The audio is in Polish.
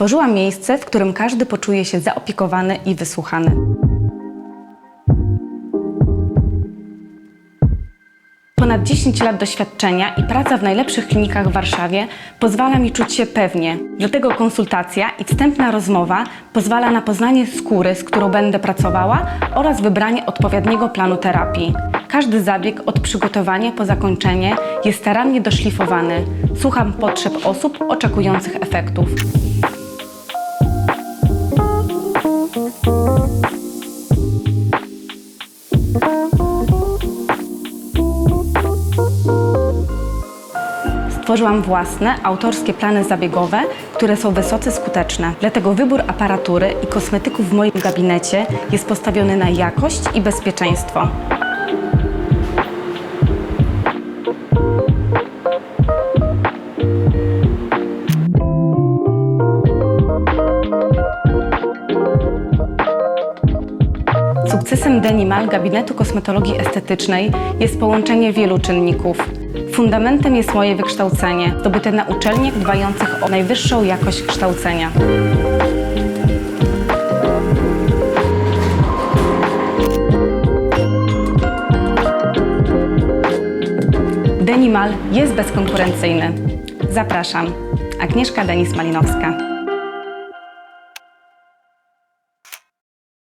Stworzyłam miejsce, w którym każdy poczuje się zaopiekowany i wysłuchany. Ponad 10 lat doświadczenia i praca w najlepszych klinikach w Warszawie pozwala mi czuć się pewnie. Dlatego konsultacja i wstępna rozmowa pozwala na poznanie skóry, z którą będę pracowała oraz wybranie odpowiedniego planu terapii. Każdy zabieg od przygotowania po zakończenie jest starannie doszlifowany. Słucham potrzeb osób oczekujących efektów. Stworzyłam własne, autorskie plany zabiegowe, które są wysoce skuteczne. Dlatego wybór aparatury i kosmetyków w moim gabinecie jest postawiony na jakość i bezpieczeństwo. Sukcesem Denimal gabinetu kosmetologii estetycznej jest połączenie wielu czynników. Fundamentem jest moje wykształcenie, zdobyte na uczelniach dbających o najwyższą jakość kształcenia. Denimal jest bezkonkurencyjny. Zapraszam. Agnieszka Denis-Malinowska.